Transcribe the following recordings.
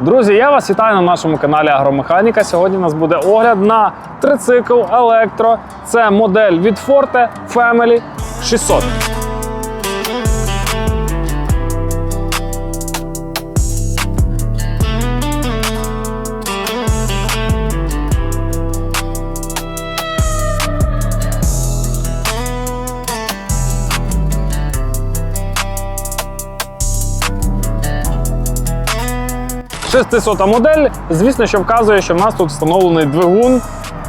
Друзі, я вас вітаю на нашому каналі Агромеханіка. Сьогодні у нас буде огляд на трицикл електро. Це модель від Forte Family 600. Шестисота модель, звісно, що вказує, що в нас тут встановлений двигун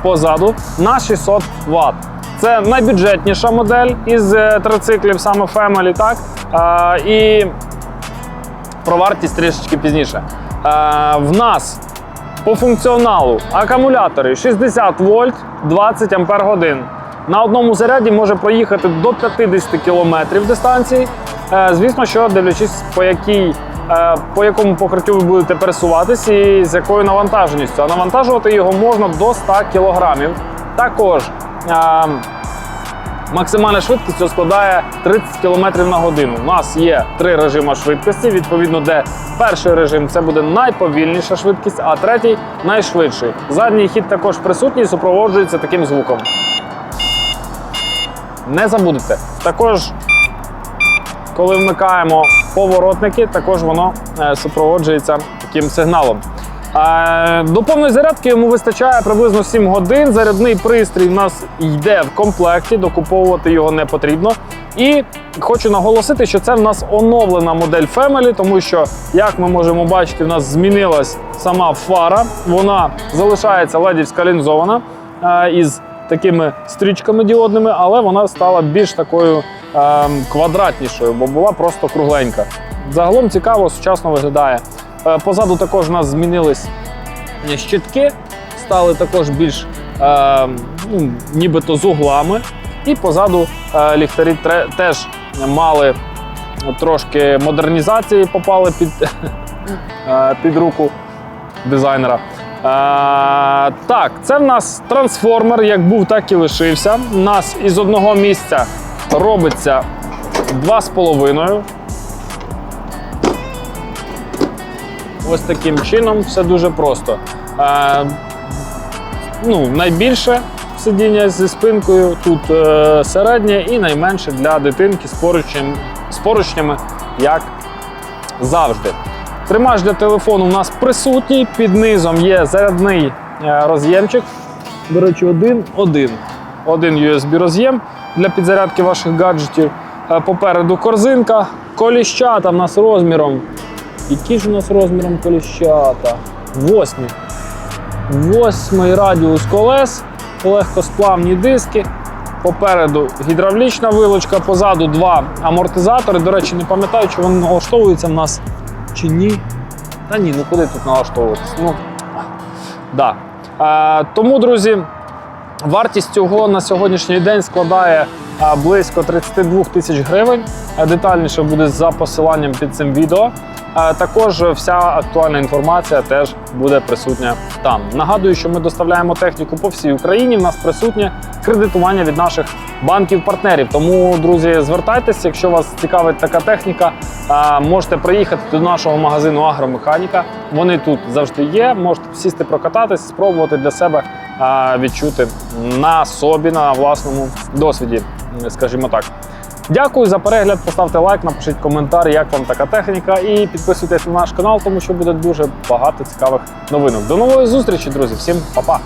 позаду на 600 Вт. Це найбюджетніша модель із е, трициклів, саме Family, так? А, і про вартість трішечки пізніше. А, в нас по функціоналу акумулятори 60 вольт 20 ампер годин. На одному заряді може проїхати до 50 кілометрів дистанції. Е, Звісно, що дивлячись, по якій. По якому покриттю ви будете пересуватись і з якою навантаженістю. А навантажувати його можна до 100 кг. Також Максимальна швидкість складає 30 км на годину. У нас є три режими швидкості. Відповідно, де перший режим це буде найповільніша швидкість, а третій найшвидший. Задній хід також присутній і супроводжується таким звуком. Не забудете. Також, коли вмикаємо поворотники, також воно е, супроводжується таким сигналом. Е, До повної зарядки йому вистачає приблизно 7 годин. Зарядний пристрій в нас йде в комплекті, докуповувати його не потрібно. І хочу наголосити, що це в нас оновлена модель Family, тому що, як ми можемо бачити, в нас змінилась сама фара. Вона залишається ледівська лінзована е, із такими стрічками діодними, але вона стала більш такою квадратнішою, бо була просто кругленька. Загалом цікаво, сучасно виглядає. Е, Позаду також у нас змінились щитки, стали також більш е, ну, нібито з углами. І позаду е, ліхтарі теж мали трошки модернізації, попали під, е, під руку дизайнера. Е, так, це в нас трансформер, як був, так і лишився. У нас із одного місця робиться два з половиною. Ось таким чином все дуже просто. Е, ну, найбільше сидіння зі спинкою, тут е, середнє і найменше для дитинки з, поручнем, з поручнями, як завжди. Тримач для телефону у нас присутній, під низом є зарядний е, роз'ємчик. До речі, один, один. Один USB роз'єм для підзарядки ваших гаджетів. Е, Попереду корзинка, коліщата в нас розміром. Які ж у нас розміром коліщата? Восьмі. Восьмий радіус колес, легкосплавні диски. Попереду гідравлічна вилочка, позаду два амортизатори. До речі, не пам'ятаю, чи вони налаштовуються в нас чи ні. Та ні, ну куди тут налаштовуватися? Ну, да. е, тому, друзі, вартість цього на сьогоднішній день складає е, близько 32 тисяч гривень. Е, Детальніше буде за посиланням під цим відео. Е, Також вся актуальна інформація теж буде присутня там. Нагадую, що ми доставляємо техніку по всій Україні. В нас присутнє кредитування від наших банків-партнерів. Тому, друзі, звертайтеся, якщо вас цікавить така техніка, можете приїхати до нашого магазину Агромеханіка. Вони тут завжди є. Можете сісти, прокататись, спробувати для себе відчути на собі, на власному досвіді, скажімо так. Дякую за перегляд. Поставте лайк, напишіть коментар, як вам така техніка, і підписуйтесь на наш канал, тому що буде дуже багато цікавих новинок. До нової зустрічі, друзі. Всім па-па!